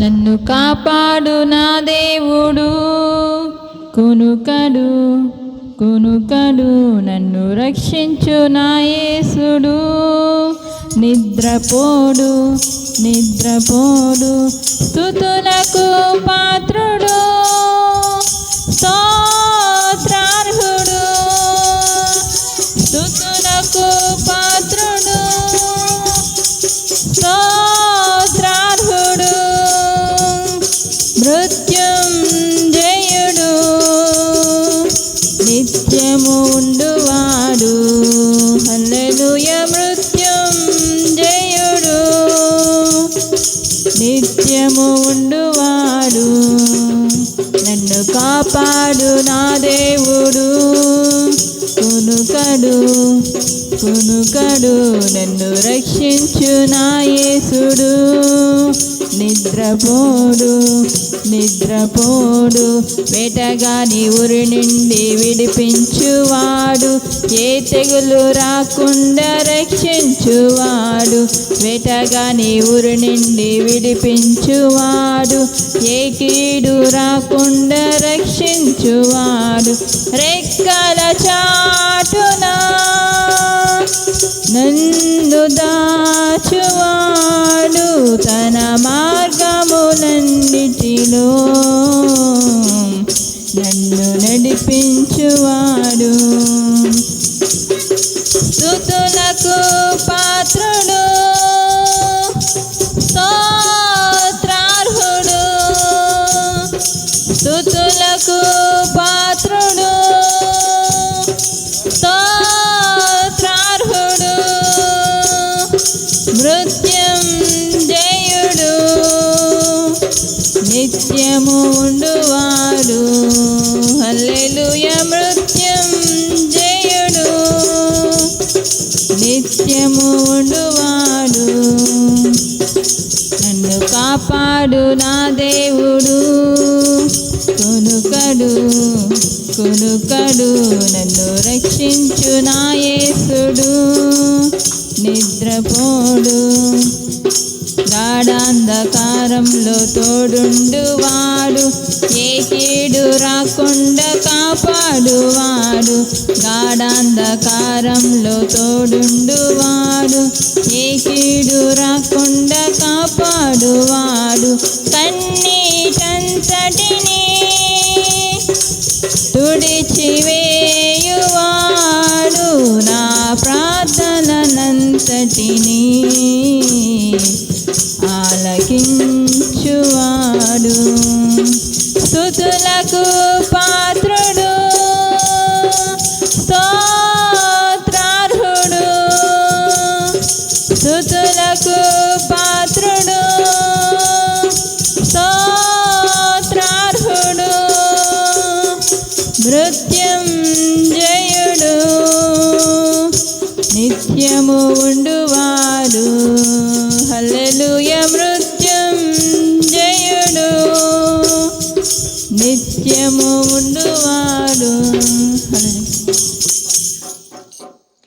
నన్ను కాపాడు నా దేవుడు. కునుకడు కునుకడు నన్ను రక్షించు నా యేసుడు. నిద్రపోడు నిద్రపోడు స్థుతులకు పాత్రుడు. నిత్యము ఉండువాడు. నన్ను కాపాడు నా దేవుడు. కునుకడు కునుకడు నన్ను రక్షించు నా యేసుడు. నిద్రపోడు నిద్రపోడు. వేటగాని ఊరి నుండి విడిపించువాడు. ఏ తెగులు రాకుండా రక్షించువాడు. వేటగాని ఊరి నుండి విడిపించువాడు. ఏ కీడు రాకుండా రక్షించువాడు. రెక్కల చా వాడు స్థుతులకు పాత్రుడు స్తోత్రార్హుడు. స్థుతులకు పాత్రుడు స్తోత్రార్హుడు. మృత్యం జయుడు నిత్యము ఉండు నిత్యము ఉండువాడు. నన్ను కాపాడు నా దేవుడు. కొనుకడు కొనుకడు నన్ను రక్షించు నా యేసుడు. నిద్రపోడు. గాఢాంధకారంలో తోడుండువాడు ఏ కీడు రాకుండా కాపాడువాడు. గాఢాంధకారంలో తోడుండువాడు ఏ కీడు రాకుండా కాపాడువాడు. కన్నీటంతటిని తుడిచివేయువాడు. నా ప్రార్థననంతటిని స్థుతులకు పాత్రుడు స్తోత్రార్హుడు మృత్యం జయుడు నిత్యము ఉండువాడు హల్లెలూయ మృత్యం జయుడు నిత్యము